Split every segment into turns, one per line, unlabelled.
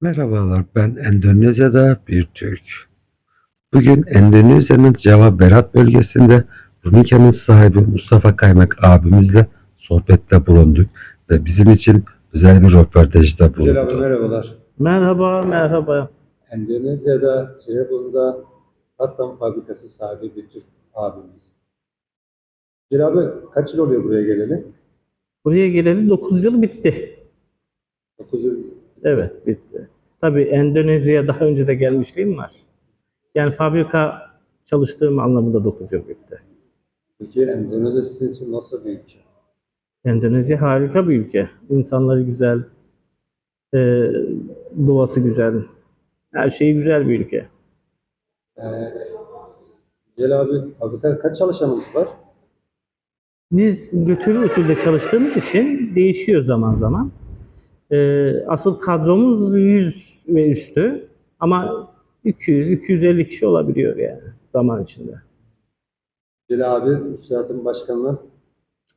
Merhabalar, ben Endonezya'da bir Türk. Bugün Endonezya'nın Java Berat bölgesinde Rumika'nın sahibi Mustafa Kaymak abimizle sohbette bulunduk ve bizim için özel bir röportajda
Güzel abi
bulundu.
merhabalar.
Merhaba, merhaba.
Endonezya'da Cirebon'da Hattam fabrikası sahibi bir Türk abimiz. Güzel abi kaç yıl oluyor buraya geleli?
Buraya geleli 9 yıl bitti.
9 yıl.
Evet, bitti. Tabii Endonezya'ya daha önce de gelmişliğim var. Yani fabrika çalıştığım anlamında 9 yıl bitti.
Peki Endonezya sizin için nasıl bir ülke?
Endonezya harika bir ülke. İnsanları güzel, e, doğası güzel, her şeyi güzel bir ülke.
Ee, Güzel abi fabrikada kaç çalışanımız var?
Biz götürü usulde çalıştığımız için değişiyor zaman zaman. Ee, asıl kadromuz 100 ve üstü ama 200-250 kişi olabiliyor yani zaman içinde.
Güzel abi Müsaiat'ın başkanı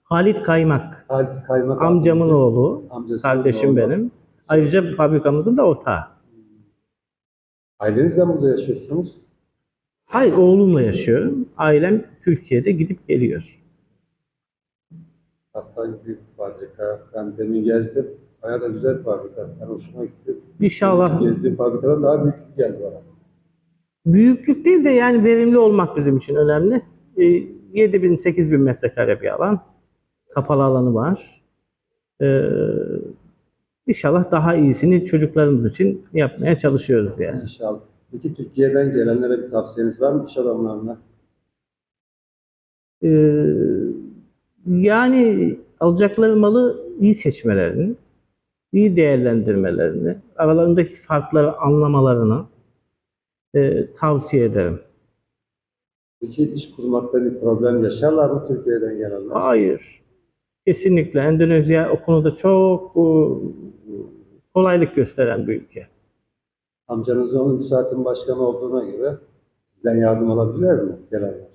Halit Kaymak,
Halit Kaymak
amcamın
abimizin
oğlu,
amcasının
kardeşim
oğlu.
benim. Ayrıca fabrikamızın da ortağı.
Ailenizle mi burada yaşıyorsunuz?
Hayır, oğlumla yaşıyorum. Ailem Türkiye'de gidip geliyor.
Hatta büyük bir fabrika. Ben demin gezdim. Bayağı da güzel fabrika. Ben hoşuma gitti.
İnşallah
Gezdiğim fabrikadan daha büyük geldi bana.
büyüklük değil de yani verimli olmak bizim için önemli. Ee, 7 bin, 8 bin metrekare bir alan. Kapalı alanı var. Ee, inşallah daha iyisini çocuklarımız için yapmaya çalışıyoruz yani.
İnşallah. Peki Türkiye'den gelenlere bir tavsiyeniz var mı iş adamlarına?
Ee, yani alacakları malı iyi seçmelerini, iyi değerlendirmelerini, aralarındaki farkları anlamalarını e, tavsiye ederim.
Peki iş kurmakta bir problem yaşarlar mı Türkiye'den gelenler?
Hayır. Kesinlikle. Endonezya o konuda çok e, kolaylık gösteren bir ülke.
Amcanız onun müsaatin başkanı olduğuna göre sizden yardım alabilirler mi gelenler?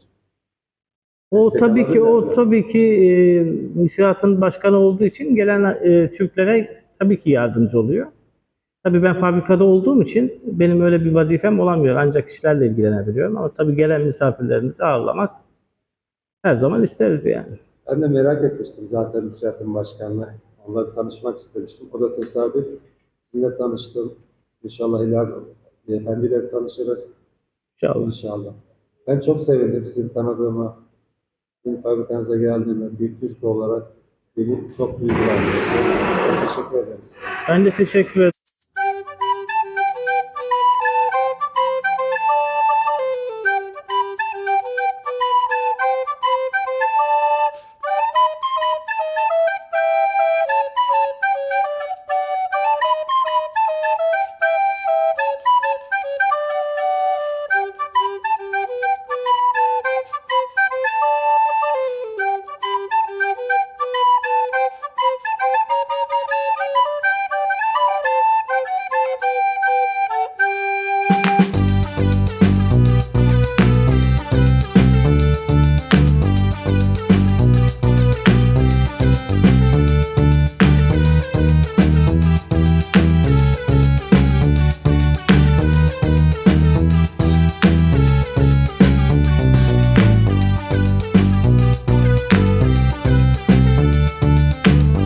O
Destek
tabii ki o
mi?
tabii ki e, müsiatın başkanı olduğu için gelen e, Türklere tabii ki yardımcı oluyor. Tabii ben fabrikada olduğum için benim öyle bir vazifem olamıyor. Ancak işlerle ilgilenebiliyorum ama tabii gelen misafirlerimizi ağırlamak her zaman isteriz yani.
Ben de merak etmiştim zaten müsaatin başkanına. Onunla tanışmak istemiştim. O da tesadüf. Sizinle tanıştım. İnşallah ileride beyefendiyle tanışırız.
İnşallah.
İnşallah. Ben çok sevindim sizi tanıdığıma. Sizin fabrikanıza geldiğime bir Türk olarak beni çok duygulandırdı. Ederim.
Ben de teşekkür ederim.